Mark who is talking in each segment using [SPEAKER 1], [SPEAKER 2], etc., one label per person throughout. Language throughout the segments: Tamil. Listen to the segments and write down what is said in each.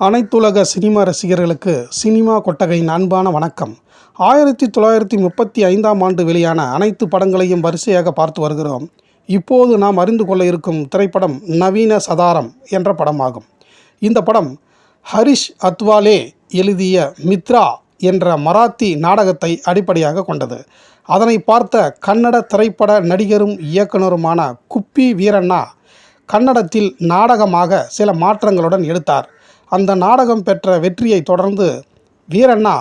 [SPEAKER 1] அனைத்துலக சினிமா ரசிகர்களுக்கு சினிமா கொட்டகையின் அன்பான வணக்கம். ஆயிரத்தி தொள்ளாயிரத்தி முப்பத்தி ஐந்தாம் ஆண்டு வெளியான அனைத்து படங்களையும் வரிசையாக பார்த்து வருகிறோம். இப்போது நாம் அறிந்து கொள்ள இருக்கும் திரைப்படம் நவீன சதாரம் என்ற படமாகும். இந்த படம் ஹரிஷ் அத்வாலே எழுதிய மித்ரா என்ற மராத்தி நாடகத்தை அடிப்படையாக கொண்டது. அதனை பார்த்த கன்னட திரைப்பட நடிகரும் இயக்குனருமான குப்பி வீரண்ணா கன்னடத்தில் நாடகமாக சில மாற்றங்களுடன் எடுத்தார். அந்த நாடகம் பெற்ற வெற்றியை தொடர்ந்து வீரண்ணா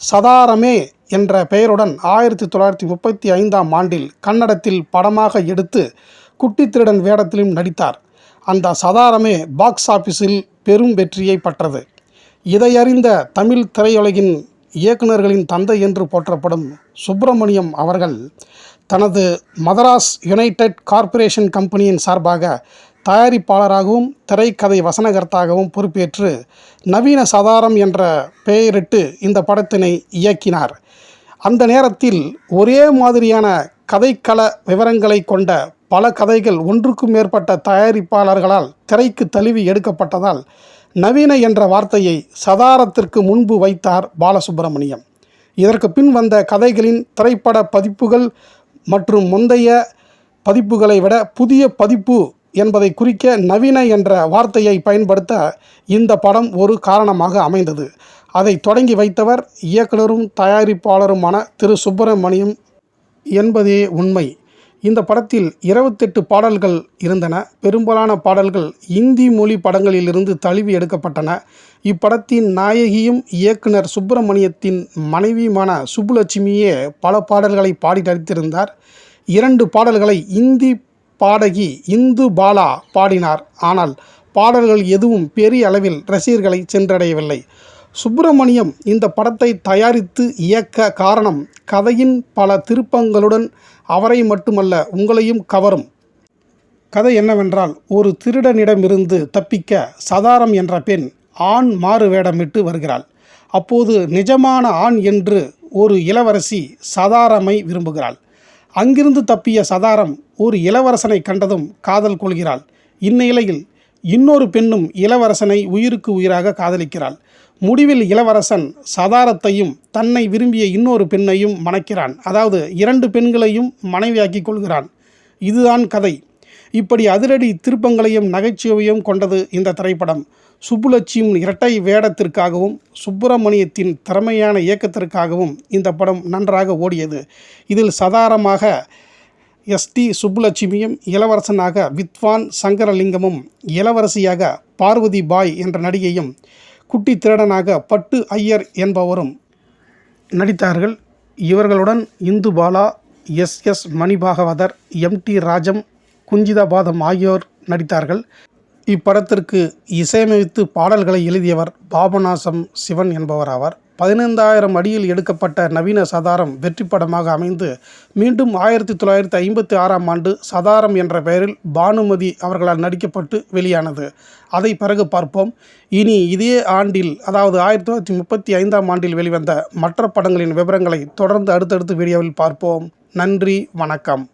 [SPEAKER 1] சதாரமே என்ற பெயருடன் ஆயிரத்தி தொள்ளாயிரத்தி முப்பத்தி ஐந்தாம் ஆண்டில் கன்னடத்தில் படமாக எடுத்து குட்டி திருடன் வேடத்திலும் நடித்தார். அந்த சதாரமே பாக்ஸ் ஆபீஸில் பெரும் வெற்றியை பெற்றது. இதையறிந்த தமிழ் திரையுலகின் இயக்குனர்களின் தந்தை என்று போற்றப்படும் சுப்பிரமணியம் அவர்கள் தனது மதராஸ் யுனைடெட் கார்ப்பரேஷன் கம்பெனியின் சார்பாக தயாரிப்பாளராகவும் திரைக்கதை வசனகர்த்தாகவும் பொறுப்பேற்று நவீன சதாரம் என்ற பெயரிட்டு இந்த படத்தினை இயக்கினார். அந்த நேரத்தில் ஒரே மாதிரியான கதைக்கள விவரங்களை கொண்ட பல கதைகள் ஒன்றுக்கும் மேற்பட்ட தயாரிப்பாளர்களால் திரைக்கு தழுவி எடுக்கப்பட்டதால் நவீன என்ற வார்த்தையை சதாரத்திற்கு முன்பு வைத்தார் பாலசுப்பிரமணியம் இதற்கு பின் வந்த கதைகளின் திரைப்பட பதிப்புகள் மற்றும் முந்தைய பதிப்புகளை விட புதிய பதிப்பு என்பதை குறிக்க நவீன என்ற வார்த்தையை பயன்படுத்த இந்த படம் ஒரு காரணமாக அமைந்தது. அதை தொடங்கி வைத்தவர் இயக்குனரும் தயாரிப்பாளருமான திரு. சுப்பிரமணியம் என்பதே உண்மை. இந்த படத்தில் இருபத்தெட்டு பாடல்கள் இருந்தன. பெரும்பாலான பாடல்கள் இந்தி மொழி படங்களிலிருந்து தழுவி எடுக்கப்பட்டன. இப்படத்தின் நாயகியும் இயக்குனர் சுப்பிரமணியத்தின் மனைவியுமான சுப்புலட்சுமியே பல பாடல்களை பாடி நடித்திருந்தார். இரண்டு பாடல்களை இந்தி பாடகி இந்து பாலா பாடினார். ஆனால் பாடல்கள் எதுவும் பெரிய அளவில் ரசிகர்களை சென்றடையவில்லை. சுப்பிரமணியம் இந்த படத்தை தயாரித்து இயக்க காரணம் கதையின் பல திருப்பங்களுடன் அவரை மட்டுமல்ல உங்களையும் கவரும். கதை என்னவென்றால் ஒரு திருடனிடமிருந்து தப்பிக்க சதாரம் என்ற பெண் ஆண் மாறு வேடமிட்டு வருகிறாள். அப்போது நிஜமான ஆண் என்று ஒரு இளவரசி சதாரமை விரும்புகிறாள். அங்கிருந்து தப்பிய சதாரம் ஒரு இளவரசனை கண்டதும் காதல் கொள்கிறாள். இந்நிலையில் இன்னொரு பெண்ணும் இளவரசனை உயிருக்கு உயிராக காதலிக்கிறாள். முடிவில் இளவரசன் சதாரத்தையும் தன்னை விரும்பிய இன்னொரு பெண்ணையும் மணக்கிறான். அதாவது இரண்டு பெண்களையும் மனைவியாக்கிக் கொள்கிறான். இதுதான் கதை. இப்படி அதிரடி திருப்பங்களையும் நகைச்சுவையும் கொண்டது இந்த திரைப்படம். சுப்புலட்சியும் இரட்டை வேடத்திற்காகவும் சுப்பிரமணியத்தின் திறமையான இயக்கத்திற்காகவும் இந்த படம் நன்றாக ஓடியது. இதில் சதாரமாக எஸ் எஸ்டி சுப்புலட்சுமியும் இளவரசனாக வித்வான் சங்கரலிங்கமும் இளவரசியாக பார்வதி பாய் என்ற நடிகையும் குட்டி திருடனாக பட்டு ஐயர் என்பவரும் நடித்தார்கள். இவர்களுடன் Indu Bala S S Manibhagavathar M D Rajam Kunjitha Padam ஆகியோர் நடித்தார்கள். இப்படத்திற்கு இசையமைத்து பாடல்களை எழுதியவர் பாபநாசம் சிவன் என்பவர் ஆவார் பதினைந்தாயிரம் அடியில் எடுக்கப்பட்ட நவீன சதாரம் வெற்றி படமாக அமைந்து மீண்டும் ஆயிரத்தி தொள்ளாயிரத்தி ஐம்பத்தி ஆறாம் ஆண்டு சதாரம் என்ற பெயரில் பானுமதி அவர்களால் நடிக்கப்பட்டு வெளியானது. அதை பிறகு பார்ப்போம். இனி இதே ஆண்டில் அதாவது ஆயிரத்தி தொள்ளாயிரத்தி முப்பத்தி ஐந்தாம் ஆண்டில் வெளிவந்த மற்ற படங்களின் விவரங்களை தொடர்ந்து அடுத்தடுத்து வீடியோவில் பார்ப்போம். நன்றி வணக்கம்.